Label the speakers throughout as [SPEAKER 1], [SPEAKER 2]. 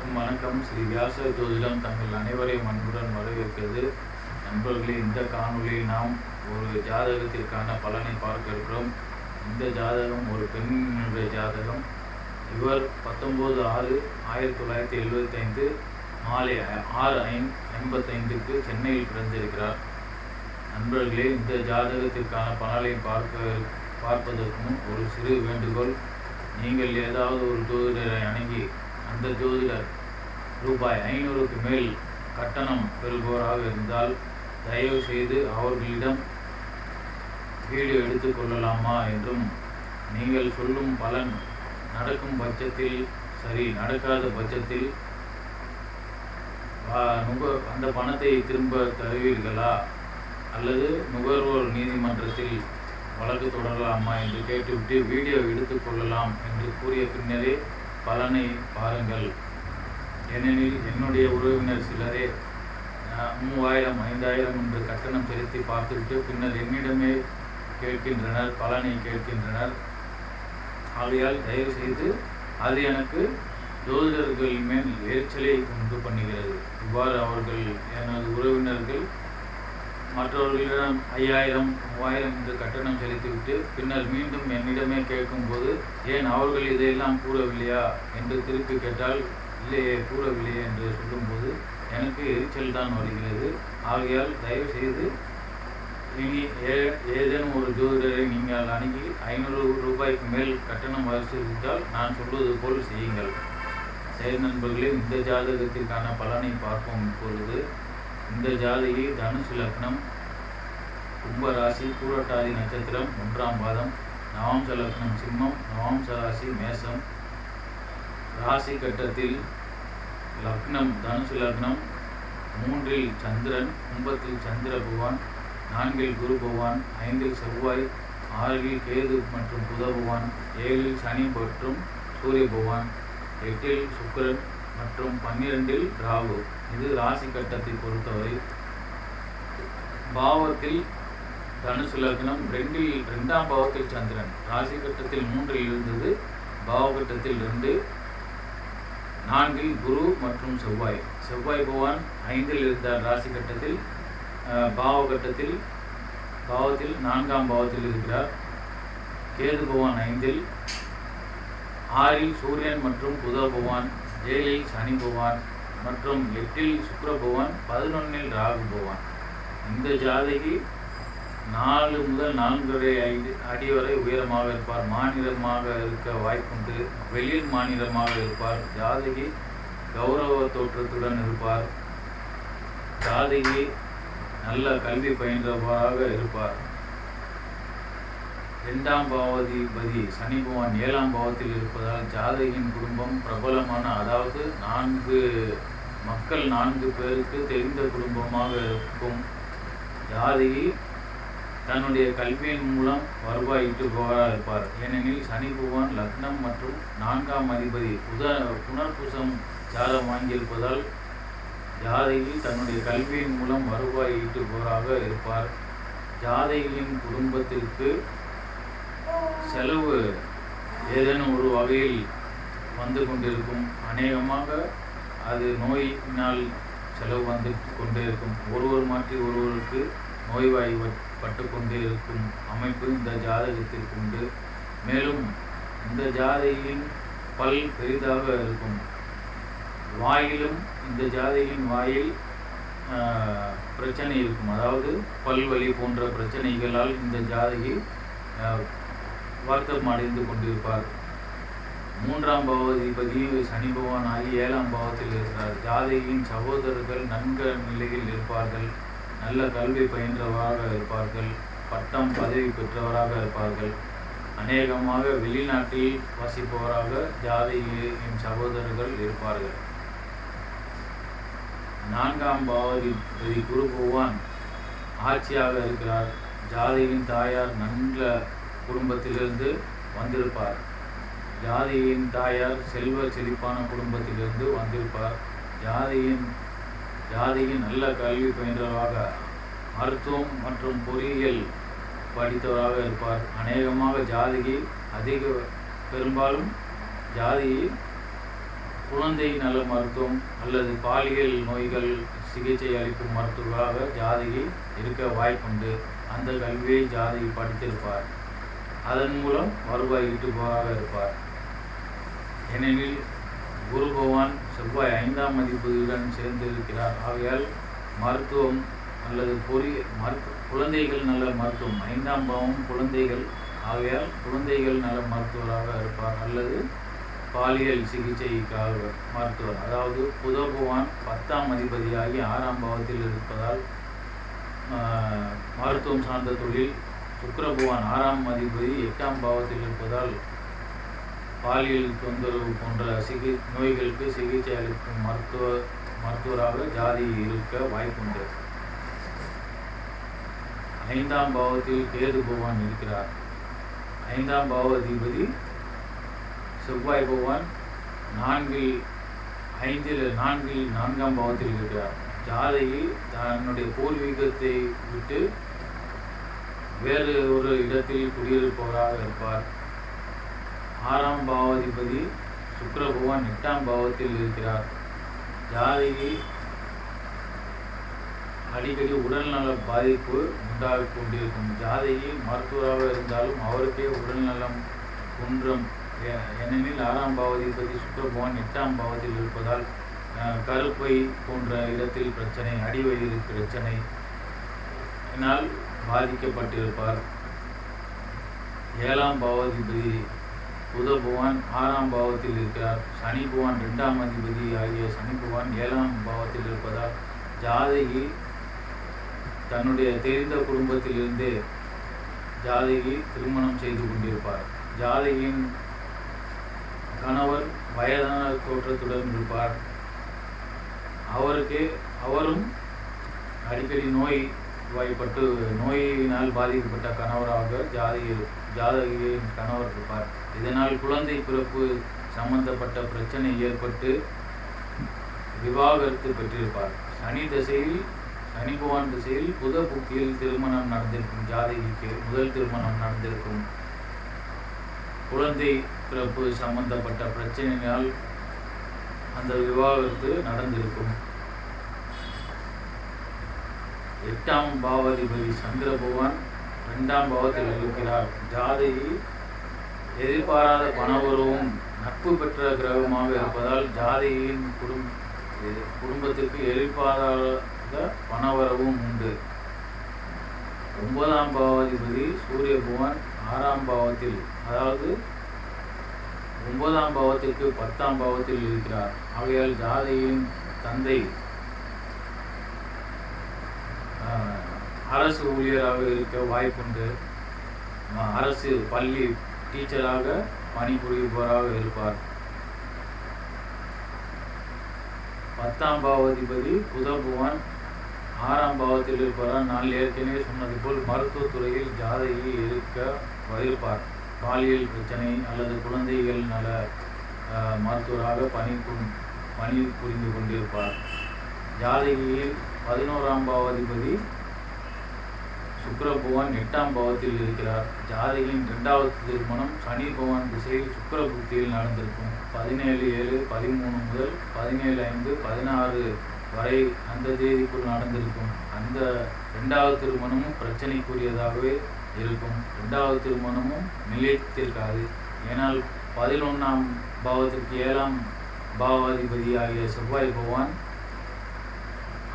[SPEAKER 1] அனைவருக்கும் வணக்கம். ஸ்ரீ வியாச ஜோதிடம் தங்கள் அனைவரையும் அன்புடன் வரவேற்கிறது. நண்பர்களே இந்த காணொளியில் நாம் ஒரு ஜாதகத்திற்கான பலனை பார்க்க இருக்கிறோம். இந்த ஜாதகம் ஒரு பெண்ணினுடைய ஜாதகம். இவர் பத்தொம்போது ஆறு ஆயிரத்தி தொள்ளாயிரத்தி எழுபத்தைந்து மாலை ஆறு ஐ எண்பத்தைந்துக்கு சென்னையில் பிறந்திருக்கிறார். நண்பர்களே இந்த ஜாதகத்திற்கான பலனை பார்க்க பார்ப்பதற்கும் ஒரு சிறு வேண்டுகோள். நீங்கள் ஏதாவது ஒரு ஜோதிடரை அணுகி அந்த ஜோதிடர் ரூபாய் ஐநூறுக்கு மேல் கட்டணம் பெறுபவராக இருந்தால் தயவு செய்து அவர்களிடம் வீடியோ எடுத்துக்கொள்ளலாமா என்றும் நீங்கள் சொல்லும் பலன் நடக்கும் பட்சத்தில் சரி நடக்காத பட்சத்தில் நுக அந்த பணத்தை திரும்ப தருவீர்களா? அல்லது நுகர்வோர் நீதிமன்றத்தில் வழக்கு தொடரலாமா என்று கேட்டுவிட்டு வீடியோ எடுத்துக்கொள்ளலாம் என்று கூறிய பின்னரே பலனை பாருங்கள். ஏனெனில் என்னுடைய உறவினர் சிலரே மூவாயிரம் ஐந்தாயிரம் என்று கட்டணம் செலுத்தி பார்த்துவிட்டு பின்னர் என்னிடமே கேட்கின்றனர் பலனை கேட்கின்றனர். ஆகையால் தயவு செய்து அது எனக்கு ஜோதிடர்கள் மேல் எரிச்சலை உண்டு பண்ணுகிறது. இவ்வாறு அவர்கள் எனது உறவினர்கள் மற்றவர்களிடம் ஐயாயிரம் மூவாயிரம் என்று கட்டணம் செலுத்திவிட்டு பின்னர் மீண்டும் என்னிடமே கேட்கும்போது ஏன் அவர்கள் இதையெல்லாம் கூறவில்லையா? என்று திருப்பி கேட்டால் இல்லையே கூறவில்லையே என்று சொல்லும்போது எனக்கு எரிச்சல் தான் வருகிறது. ஆகையால் தயவு செய்து இனி ஏ ஏதேனும் ஒரு ஜோதிடரை நீங்கள் அணுகி ஐநூறு ரூபாய்க்கு மேல் கட்டணம் வசூலித்தால் நான் சொல்வது போல் செய்யுங்கள். செயல் நண்பர்களே இந்த ஜாதகத்திற்கான பலனை பார்ப்போம் இப்பொழுது. இந்த ஜாதகி தனுசு லக்னம் கும்பராசி பூரட்டாதி நட்சத்திரம் ஒன்றாம் பாதம் நவாம்ச லக்னம் சிம்மம் நவாம்ச ராசி மேசம் ராசி கட்டத்தில் லக்னம் தனுசு லக்னம் மூன்றில் சந்திரன் கும்பத்தில் சந்திர பகவான் நான்கில் குரு பகவான் ஐந்தில் செவ்வாய் ஆறில் கேது மற்றும் புத பகவான் ஏழில் சனி மற்றும் சூரிய பகவான் எட்டில் சுக்கரன் மற்றும் பன்னிரெண்டில் ராகு. இது ராசி கட்டத்தை பொறுத்தவரை பாவத்தில் தனுசு லக்னம் ரெண்டில் ரெண்டாம் பாவத்தில் சந்திரன். ராசி கட்டத்தில் மூன்றில் இருந்தது பாவகட்டத்தில் ரெண்டு நான்கில் குரு மற்றும் செவ்வாய். செவ்வாய் பகவான் ஐந்தில் இருந்தார் ராசி கட்டத்தில் அஹ், பாவகட்டத்தில் பாவத்தில் நான்காம் பாவத்தில் இருக்கிறார். கேது பகவான் ஐந்தில் ஆறில் சூரியன் மற்றும் புத பகவான் ஏழில் சனி பகவான் மற்றும் எட்டில் சுக்கிர பகவான் பதினொன்னில் ராகு பகவான். இந்த ஜாதகி நாலு முதல் நான்கரை ஐந்து அடி வரை உயரமாக இருப்பார். மாநிலமாக இருக்க வாய்ப்புண்டு. வெளியில் மாநிலமாக இருப்பார். ஜாதகி கௌரவ தோற்றத்துடன் இருப்பார். ஜாதகி நல்ல கல்வி பயின்றவராக இருப்பார். இரண்டாம் பாவதிபதி சனி பகவான் ஏழாம் பாவத்தில் இருப்பதால் ஜாதகியின் குடும்பம் பிரபலமான அதாவது நான்கு மக்கள் நான்கு பேருக்கு தெரிந்த குடும்பமாக இருக்கும். ஜாதகி தன்னுடைய கல்வியின் மூலம் வருவாய் ஈட்டுபவராக இருப்பார். ஏனெனில் சனி பகவான் லக்னம் மற்றும் நான்காம் அதிபதி புத புனர்பூசம் ஜாதம் வாங்கியிருப்பதால் ஜாதகி தன்னுடைய கல்வியின் மூலம் வருவாய் ஈட்டுபவராக இருப்பார். ஜாதகியின் குடும்பத்திற்கு செலவு ஏதேனும் ஒரு வகையில் வந்து கொண்டிருக்கும். அநேகமாக அது நோயினால் செலவு வந்து கொண்டே இருக்கும். ஒருவர் மாற்றி ஒருவருக்கு நோய்வாய்ப்பட்டு கொண்டே இருக்கும் அமைப்பு இந்த ஜாதகத்திற்கு உண்டு. மேலும் இந்த ஜாதகியின் பல் பெரிதாக இருக்கும். வாயிலும் இந்த ஜாதகியின் வாயில் பிரச்சனை இருக்கும். அதாவது பல்வலி போன்ற பிரச்சனைகளால் இந்த ஜாதகி ஆஹ், வருத்தம் அடைந்து கொண்டிருப்பார். மூன்றாம் பாவதிபதி சனி பகவான் ஆகி ஏழாம் பாவத்தில் இருக்கிறார். ஜாதகியின் சகோதரர்கள் நன்க நிலையில் இருப்பார்கள். நல்ல கல்வி பயின்றவராக இருப்பார்கள். பட்டம் பதவி பெற்றவராக இருப்பார்கள். அநேகமாக வெளிநாட்டில் வசிப்பவராக ஜாதகியின் சகோதரர்கள் இருப்பார்கள். நான்காம் பாவதிபதி குரு பகவான் ஆட்சியாக இருக்கிறார். ஜாதகியின் தாயார் நல்ல குடும்பத்திலிருந்து வந்திருப்பார். ஜாதியின் தாயார் செல்வ செழிப்பான குடும்பத்திலிருந்து வந்திருப்பார். ஜாதியின் ஜாதியின் நல்ல கல்வி பயின்றவராக மருத்துவம் மற்றும் பொறியியல் படித்தவராக இருப்பார். அநேகமாக ஜாதிக்கு அதிக பெரும்பாலும் ஜாதகி குழந்தை நல மருத்துவம் அல்லது பாலியல் நோய்கள் சிகிச்சை அளிக்கும் மருத்துவராக ஜாதகி இருக்க வாய்ப்புண்டு. அந்த கல்வியை ஜாதகி படித்திருப்பார். அதன் மூலம் வருவாய் ஈட்டுபவராக இருப்பார். ஏனெனில் குரு பகவான் செவ்வாய் ஐந்தாம் மதிப்புடன் சேர்ந்து இருக்கிறார் ஆகையால் மருத்துவம் அல்லது பொறி மருத்துவ குழந்தைகள் நல்ல மருத்துவம் ஐந்தாம் பாவம் குழந்தைகள். ஆகையால் குழந்தைகள் நல மருத்துவராக இருப்பார். அல்லது பாலியல் சிகிச்சைக்காக மருத்துவர். அதாவது புதபவான் பத்தாம் அதிபதியாகி ஆறாம் பாவத்தில் இருப்பதால் மருத்துவம் சார்ந்த தொழில் சுக்கர பகவான் ஆறாம் அதிபதி எட்டாம் பாவத்தில் இருப்பதால் பாலியல் தொந்தரவு போன்ற சிகி நோய்களுக்கு சிகிச்சை அளிக்கும் மருத்துவ மருத்துவராக ஜாதி இருக்க வாய்ப்புண்டு. ஐந்தாம் பாவத்தில் கேது பகவான் இருக்கிறார். ஐந்தாம் பாவாதிபதி செவ்வாய் பகவான் நான்கில் ஐந்தில் நான்கில் நான்காம் பாவத்தில் இருக்கிறார். ஜாதகி தன்னுடைய பூர்வீகத்தை விட்டு வேறு ஒரு இடத்தில் குடியிருப்பவராக இருப்பார். ஆறாம் பாவாதிபதி சுக்கர பகவான் எட்டாம் பாவத்தில் இருக்கிறார். ஜாதகி அடிக்கடி உடல்நல பாதிப்பு உண்டாகி கொண்டிருக்கும். ஜாதகி மருத்துவராக இருந்தாலும் அவருக்கே உடல்நலம் குன்றம். ஏ- ஏனெனில் ஆறாம் பாவதிபதி சுக்கிர பகவான் எட்டாம் பாவத்தில் இருப்பதால் அஹ், கருப்பை போன்ற இடத்தில் பிரச்சனை அடிவயிறு பிரச்சனை இதனால் பாதிக்கப்பட்டிருப்பார். ஏழாம் பாவாதிபதி புத புவான் ஆறாம் பாவத்தில் இருக்கிறார். சனி புவான் ரெண்டாம் அதிபதி ஆகிய சனி புவான் ஏழாம் பாவத்தில் இருப்பதால் ஜாதகி தன்னுடைய தெரிந்த குடும்பத்திலிருந்தே ஜாதகி திருமணம் செய்து கொண்டிருப்பார். ஜாதகியின் கணவர் வயதான தோற்றத்துடன் இருப்பார். அவருக்கு அவரும் அடிக்கடி நோய் வாய்ப்பட்டு நோயினால் பாதிக்கப்பட்ட கணவராக ஜாதகி ஜாதகியின் கணவர் இருப்பார். இதனால் குழந்தை பிறப்பு சம்பந்தப்பட்ட பிரச்சனை ஏற்பட்டு விவாகரத்து பெற்றிருப்பார். சனி திசையில் சனி பகவான் திசையில் புத புக்கியில் திருமணம் நடந்திருக்கும் ஜாதகிக்கு முதல் திருமணம் நடந்திருக்கும் குழந்தை பிறப்பு சம்பந்தப்பட்ட பிரச்சனையினால் அந்த விவாகரத்து நடந்திருக்கும். எட்டாம் பாவாதிபதி சந்திர பகவான் ரெண்டாம் பாவத்தில் இருக்கிறார். ஜாதகி எதிர்பாராத பணவரவும் நட்பு பெற்ற கிரகமாக இருப்பதால் ஜாதகியின் குடும் குடும்பத்திற்கு எதிர்பாராத பணவரவும் உண்டு. ஒன்பதாம் பாவாதிபதி சூரிய பகவான் ஆறாம் பாவத்தில் அதாவது ஒன்பதாம் பாவத்திற்கு பத்தாம் பாவத்தில் இருக்கிறார். ஆகையால் ஜாதையின் தந்தை அரசு ஊழியராக இருக்க வாய்ப்புண்டு. அரசு பள்ளி டீச்சராக பணிபுரிபவராக இருப்பார். பத்தாம் பாவாதிபதி புத ஆறாம் பாவத்தில் இருப்பதால் நான் ஏற்கனவே சொன்னது போல் மருத்துவத்துறையில் ஜாதகி இருக்க இருப்பார் பாலியல் பிரச்சனை அல்லது குழந்தைகள் நல மருத்துவராக பணி பணி புரிந்து கொண்டிருப்பார். ஜாதகியில் பதினோராம் பாவாதிபதி சுக்கர பகவான் எட்டாம் பாவத்தில் இருக்கிறார். ஜாதகின் இரண்டாவது திருமணம் சனி பகவான் திசையில் சுக்கர புத்தியில் நடந்திருக்கும். பதினேழு ஏழு பதிமூணு முதல் பதினேழு ஐந்து பதினாறு வரை அந்த தேதிக்குள் நடந்திருக்கும். அந்த ரெண்டாவது திருமணமும் பிரச்சனைக்குரியதாகவே இருக்கும். ரெண்டாவது திருமணமும் நிலைத்திருக்காது. ஏனால் பதினொன்றாம் பாவத்திற்கு ஏழாம் பாவாதிபதி ஆகிய செவ்வாய் பகவான்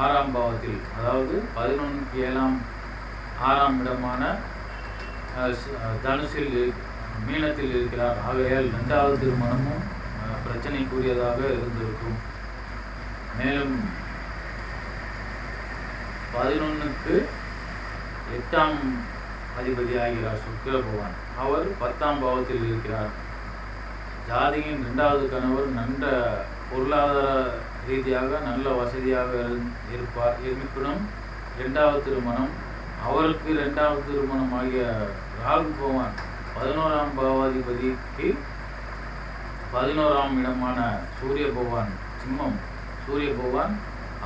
[SPEAKER 1] ஆறாம் பாவத்தில் அதாவது பதினொன்றுக்கு ஏழாம் ஆறாம் இடமான அஹ், தனுசில் மீனத்தில் இருக்கிறார். ஆகையால் இரண்டாவது திருமணமும் பிரச்சனைக்குரியதாக இருந்திருக்கும். மேலும் பதினொன்றுக்கு எட்டாம் அதிபதி ஆகிறார் சுக்கிர பகவான் அவர் பத்தாம் பாவத்தில் இருக்கிறார். ஜாதியின் இரண்டாவது கணவர் நன்ற பொருளாதார ரீதியாக நல்ல வசதியாக இருந்- இருப்பார். இருப்பினும் இரண்டாவது திருமணம் அவருக்கு இரண்டாவது திருமணம் ஆகிய ராகு பகவான் பதினோராம் பாவாதிபதிக்கு பதினோராம் இடமான சூரிய பகவான் சிம்மம் சூரிய பகவான்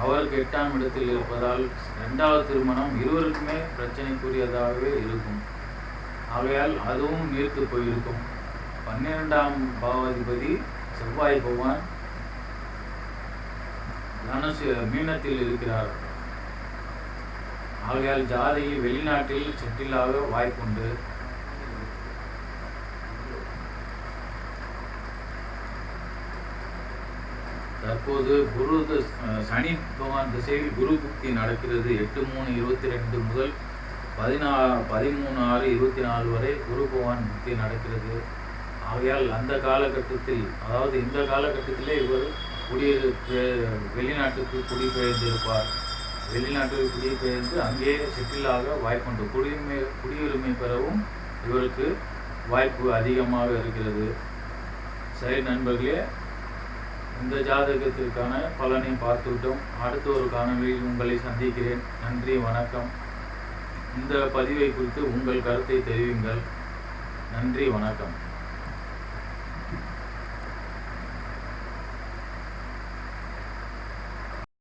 [SPEAKER 1] அவருக்கு எட்டாம் இடத்தில் இருப்பதால் ரெண்டாவது திருமணம் இருவருக்குமே பிரச்சனைக்குரியதாகவே இருக்கும். ஆகையால் அதுவும் நீர்த்து போயிருக்கும். பன்னிரெண்டாம் பாவாதிபதி செவ்வாய் பகவான் தனுசு மீனத்தில் இருக்கிறார். ஆகையால் ஜாதகி வெளிநாட்டில் செட்டிலாக வாய்ப்புண்டு. தற்போது குரு சனி பகவான் திசையில் குரு புக்தி நடக்கிறது. எட்டு மூணு இருபத்தி ரெண்டு முதல் பதினா பதிமூணு ஆறு இருபத்தி நாலு வரை குரு பகவான் புக்தி நடக்கிறது. ஆகையால் அந்த காலகட்டத்தில் அதாவது இந்த காலகட்டத்திலே இவர் குடியிரு வெளிநாட்டுக்கு குடிபெயர்ந்திருப்பார். வெளிநாட்டில் குடிபெயர்ந்து அங்கே செட்டிலாக வாய்ப்புண்டு. குடியுரிமை குடியுரிமை பெறவும் இவருக்கு வாய்ப்பு அதிகமாக இருக்கிறது. சரி நண்பர்களே இந்த ஜாதகத்திற்கான பலனை பார்த்துவிட்டோம். அடுத்த ஒரு காணொலியில் உங்களை சந்திக்கிறேன். நன்றி வணக்கம். இந்த பதிவை குறித்து உங்கள் கருத்தை தெரிவிங்கள். நன்றி வணக்கம்.